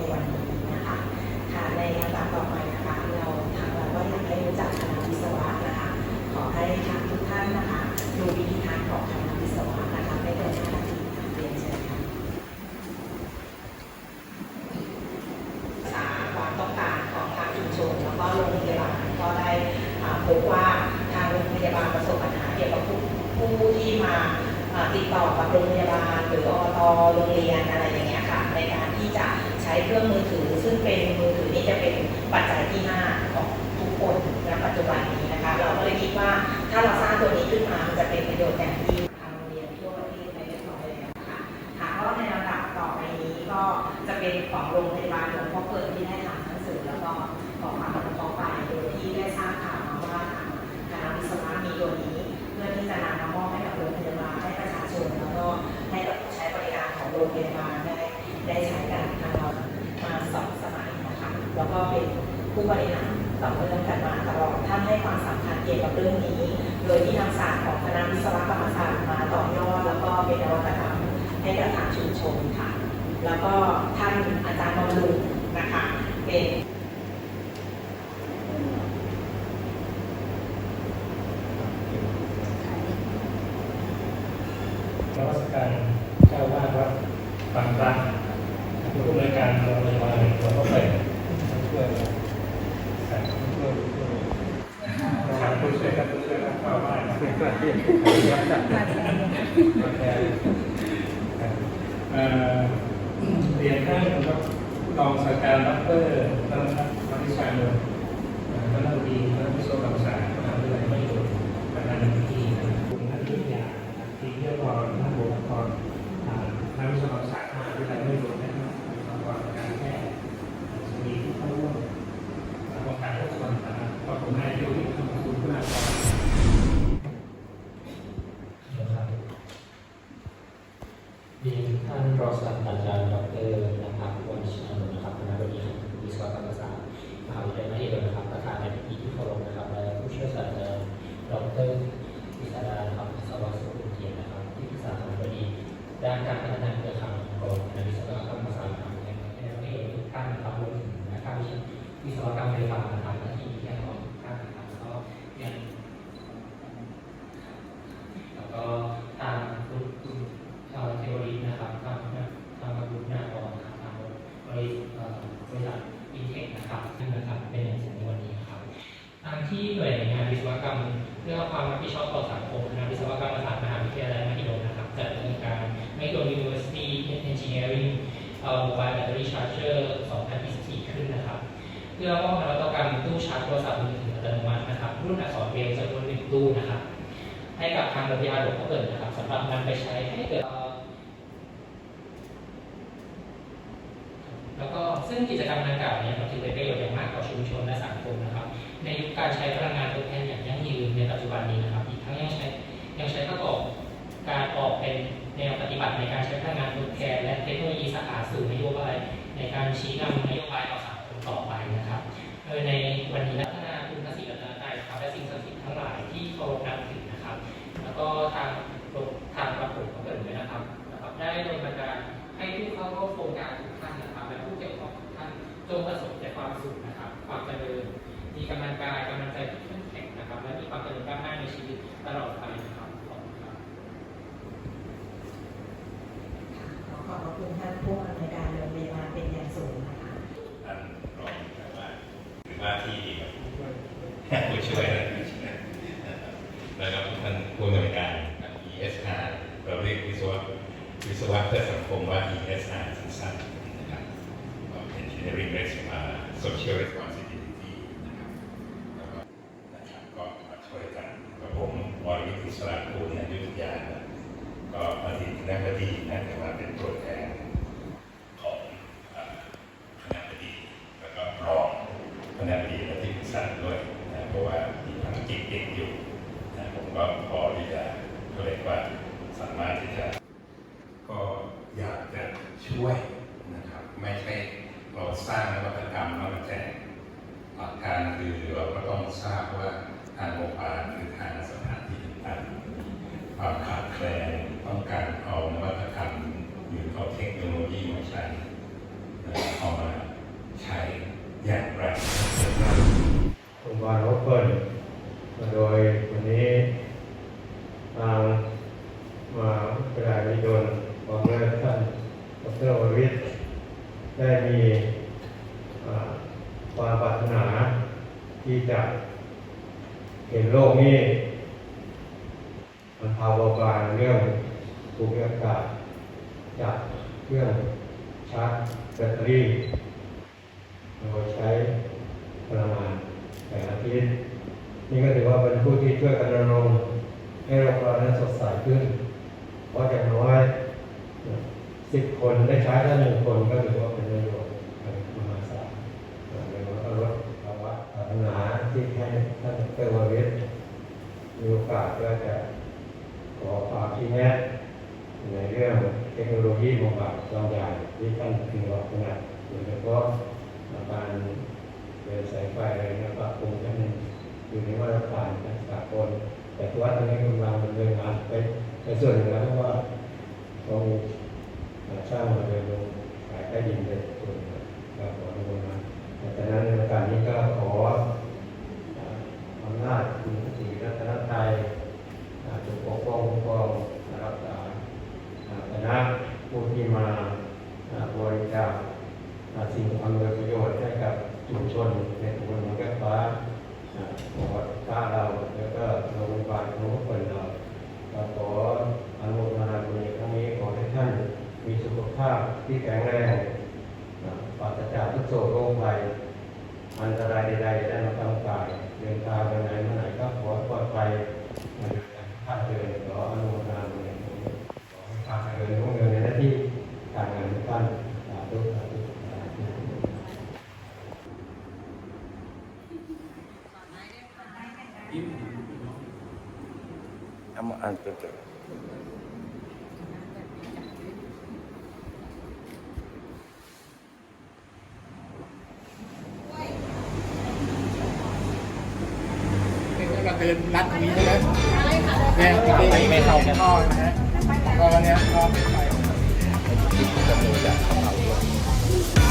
ในวันนี้นะคะค่ะในลำดับต่อไปนะคะเราทางเราก็อยากให้รู้จักคณะวิศวะนะคะ ขอให้ทางทุกท่านนะคะดูวิธีการของคณะวิศวะนะคะไม่เกิน5นาทีค่ะเรียนเชิญค่ะษาความต้องการของทางชุมชนแล้วก็โรงพยาบาลก็ได้พบว่าทางโรงพยาบาลประสบปัญหาเกี่ยวกับผู้ที่มาอ่าติดต่อกับโรงพยาบาลหรืออบตโรงเรียนอะไรอย่างเงี้ยค่ะในการที่จะใช้เครื่องมือถือ ซึ่งเป็นมือถือนี่จะเป็นปัจจัยที่ห้าของทุกคนในปัจจุบันนี้นะคะ เราก็เลยคิดว่าถ้าเราสร้างตัวนี้ขึ้นมามันจะเป็นประโยชน์อย่างยิ่งทางโรงเรียนทั่วประเทศไปเรียบร้อยแล้วค่ะค่ะก็ในลำดับต่อไปนี้ก็จะเป็นของโรงพยา ผู้บริหารต่อเนื่องกันมาตลอดท่านให้ความสำคัญเกี่ยวกับเรื่องนี้ โดยที่นำศาสตร์ของคณะวิศวกรรมศาสตร์มาต่อยอดแล้วก็เป็นนวัตกรรมให้กับทางชุมชนค่ะ แล้วก็ท่านอาจารย์บำรุงนะคะเป็นนวัตการเจ้าวาดวัดบางพระผู้อำนวยการโรงพยาบาลหลวงพ่อเปิดช่วยครับช่วยช่วยครับผู้ช่วยครับผู้ช่วยครับเข้าบ้านช่วยช่วยที่มาแทน เรียนท่านครับรองศาสตราจารย์ดรธนพัฒน์มาริชานนท์คณะบดีคณะวิศวกรรมศาสตร์ การพัฒนาเครือข่ายองคณะวิศวกรรมศาสตร์มหาวิทยาลัยมหิดลทุกท่านนะครับรวมถึงนักการวิศวกรรมไฟฟ้านะครับและที่มีแค่ของทุกท่านนะครับแล้วก็ยัง แล้วก็ทางคุณคุณชาวเทวรินะครับทางทางคุณนากรนะครับทางบริษัทเอ่อบริษัทอินเทคนะครับซึ่งนะครับเป็นอย่างสูงในวันนี้ครับทางที่หน่วยงานวิศวกรรมเพื่อความรับผิดชอบต่อสังคมคณะวิศวกรรมศาสตร์มหาวิทยาลัยมหิดลนะครับจัดดำเนินการ Micro University Engineering เอ่อ Mobile Battery Charger 2024 ขึ้นนะครับ เพื่อมอบนวัตกรรมตู้ชาร์จโทรศัพท์มือถืออัตโนมัตินะครับ รุ่นอักษรเบรลจำนวนหนึ่งตู้นะครับ ให้กับทางโรงพยาบาลหลวงพ่อเปิดนะครับสำหรับนำไปใช้ให้เกิดเอ่อแล้วก็ซึ่งกิจกรรมดังกล่าวเนี้ถือเป็นประโยชน์อย่างมากต่อชุมชนและสังคมนะครับ ในยุคการใช้พลังงานทดแทนอย่างยั่งยืนในปัจจุบันนี้นะครับ อีกทั้งยังใช้ ชี้นำนโยบายต่อสังคมต่อไปนะครับโดยในวันนี้พัฒนาคุณทักษิณรัตนตรัยนะครับและสิ่งศักดิ์สิทธิ์ทั้งหลายที่เคารพนับถือนะครับ แล้วก็ทางทางกระผมก็เปิดด้วยนะครับนะครับได้โดำเนินกาให้ผู้เข้าร่วมโครงการทุกท่านนะครับและผู้เกี่ยวข้องทุกท่านจงประสบแต่ความสุขนะครับ ความเจริญมีกำลังกายกำลังใจที่เข้มแข็งนะครับ และมีความเจริญก้าวหน้าในชีวิตตลอดไปนะครับขอบคุณครับ ขอขอบพระคุณท่านผู้อำนวยการโรงพยาบาลเป็นอย่างสูงนะคะ ท่านรองแต่ว่าหรือว่าที่ผู้ช่วยนะผู้ช่วยนะครับแล้วก็ท่านผู้อำนวยการ ESR เราเรียกวิศวะ วิศวะเพื่อสังคมว่า ESR สั้นๆนะครับก็ Engineering Social Responsibility นะครับแล้วก็นะครับก็มาช่วยกันกับผมวรวิทย์อิสระภูลอยุธยานะก็อดีตนักดีนะครับ วยนะครับไม่ใช่เราสร้างนวัตกรรมแล้วมาแจกหลักการคือเราก็ต้องทราบว่าทางโรงพยาบาลหรือทางสถานที่ต่างๆความขาดแคลนต้องการเอานวัตกรรมหรือเอาเทคโนโลยีมาใช้เอามาใช้อย่างไรโผมว่าเราเปิดมาโดยวันนี้ทางมาประดายยนต์ เห็นโลกนี้มันพาเบาบางเรื่องภูมิอากาศจากเครื่องชาร์จแบตเตอรี่โดยใช้พลังงานแสงอาทิตย์นี่ก็ถือว่าเป็นผู้ที่ช่วยกันรณรงค์ให้โลกเรานั้นสดใสขึ้น เพราะอย่างน้อยสิบคนได้ใช้แค่หนึ่งคนก็ถือว่าเป็นประโยชน์มหาศาลเรียกว่าลดภาวะปัญหาที่ให้ท่านเตอร์วาเวสมีโอกาสก็จะขอความที่แนะในเรื่องเทคโนโลยีบำบัดบางอย่างที่ท่านพึงบอกขนาดโดยเฉพาะการเดินสายไฟอะไรนี่ยปรับปรุงให้มันอยู่ในมาตรฐานการสากลแต่ตัวตอนนี้กำลังดำเนินงานไปในส่วนหนึ่งแล้วเพราะว่าเขามีช่างมาเดินลงสายใต้ดินไปส่วนหนึ่งก็ขออนุโมทนาแต่นั้นในโอกาสนี้ก็ขอ อำนาจคุณพระศรีรัตนตรัยจจะปกป้องคุ้มครองรักษาอ่าคณะผู้ที่มาบริจาคสิ่งอำนวยประโยชน์ให้กับชุมชนในตำบลหนองแก้วฟ้าอ่าจังหวัดท่าเราแล้วก็โรงพยาบาลของทุกคนเราขออนุโมทนาบุญในครั้งนี้ขอให้ท่านมีสุขภาพที่แข็งแรงปราศจากทุกโศกโรคภัยอันตรายใดๆได้มาทำกาย เดินทางไปไหนมาไหนก็ขอปลอดภัยในการเดินขออนุโมทนาเลยขอให้ารเดินรุ่งเรืองในหน้าที่การงานทุกท่านสาธุสาธุสาธุ Ama antes de เรา เตือนรัดตรงนี้ใช่ไหมเนี่ยไม่เข้ากันนะฮะก็เนี่ยก็เนไปคิจะดูจากของเราด้